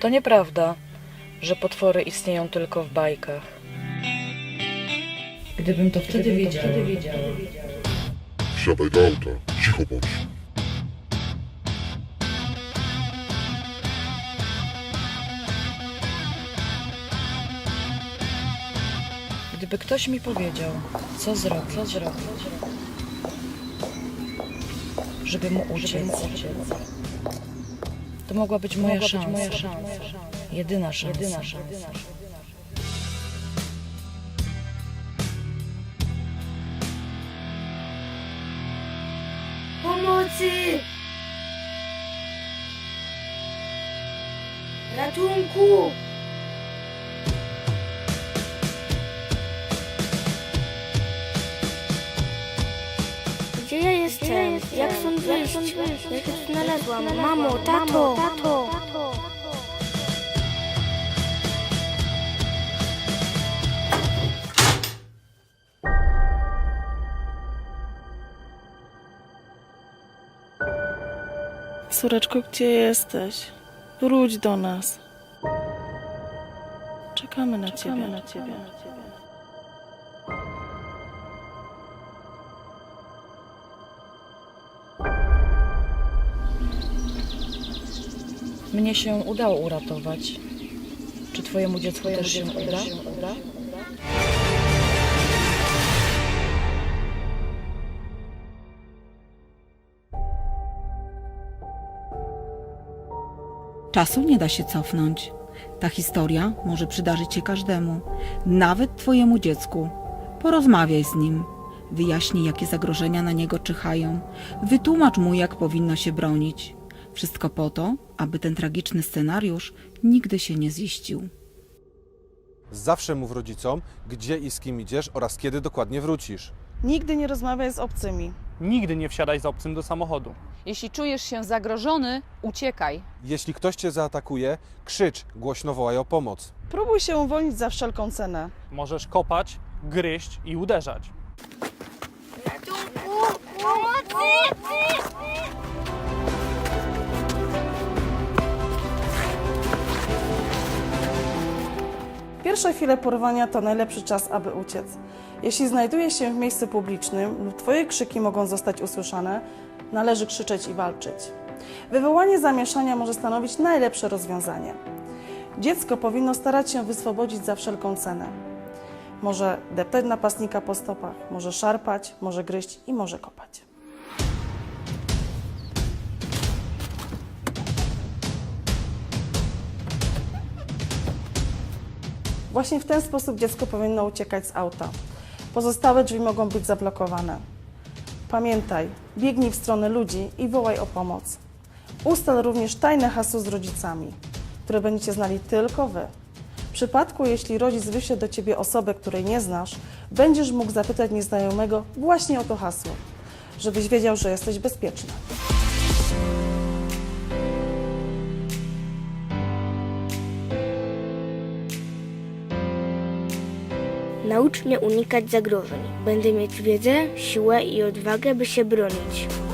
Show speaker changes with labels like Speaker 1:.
Speaker 1: To nieprawda, że potwory istnieją tylko w bajkach. Gdybym to wtedy wiedziała.
Speaker 2: Wsiadaj do auta. Cicho bądź.
Speaker 1: Gdyby ktoś mi powiedział, co zrobić, co zrobić żeby mu uciec, mogła być moja szansa. Jedyna szansa. Jedyna szansa.
Speaker 3: Pomocy! Ratunku! Wyjść? Jak się znalazłam? Mamo, tato! tato.
Speaker 4: Córeczko, gdzie jesteś? Wróć do nas. Czekamy na ciebie. Na ciebie.
Speaker 1: Mnie się udało uratować. Czy twojemu dziecku też się uda?
Speaker 5: Czasu nie da się cofnąć. Ta historia może przydarzyć się każdemu, nawet Twojemu dziecku. Porozmawiaj z nim, wyjaśnij, jakie zagrożenia na niego czyhają, wytłumacz mu, jak powinno się bronić. Wszystko po to, aby ten tragiczny scenariusz nigdy się nie ziścił.
Speaker 6: Zawsze mów rodzicom, gdzie i z kim idziesz oraz kiedy dokładnie wrócisz.
Speaker 4: Nigdy nie rozmawiaj z obcymi.
Speaker 7: Nigdy nie wsiadaj z obcym do samochodu.
Speaker 8: Jeśli czujesz się zagrożony, uciekaj.
Speaker 6: Jeśli ktoś cię zaatakuje, krzycz, głośno wołaj o pomoc.
Speaker 4: Próbuj się uwolnić za wszelką cenę.
Speaker 7: Możesz kopać, gryźć i uderzać.
Speaker 4: Pierwsze chwile porwania to najlepszy czas, aby uciec. Jeśli znajdujesz się w miejscu publicznym lub Twoje krzyki mogą zostać usłyszane, należy krzyczeć i walczyć. Wywołanie zamieszania może stanowić najlepsze rozwiązanie. Dziecko powinno starać się wyswobodzić za wszelką cenę. Może deptać napastnika po stopach, może szarpać, może gryźć i może kopać. Właśnie w ten sposób dziecko powinno uciekać z auta. Pozostałe drzwi mogą być zablokowane. Pamiętaj, biegnij w stronę ludzi i wołaj o pomoc. Ustal również tajne hasło z rodzicami, które będziecie znali tylko Wy. W przypadku, jeśli rodzic wyśle do Ciebie osobę, której nie znasz, będziesz mógł zapytać nieznajomego właśnie o to hasło, żebyś wiedział, że jesteś bezpieczny.
Speaker 3: Naucz mnie unikać zagrożeń. Będę mieć wiedzę, siłę i odwagę, by się bronić.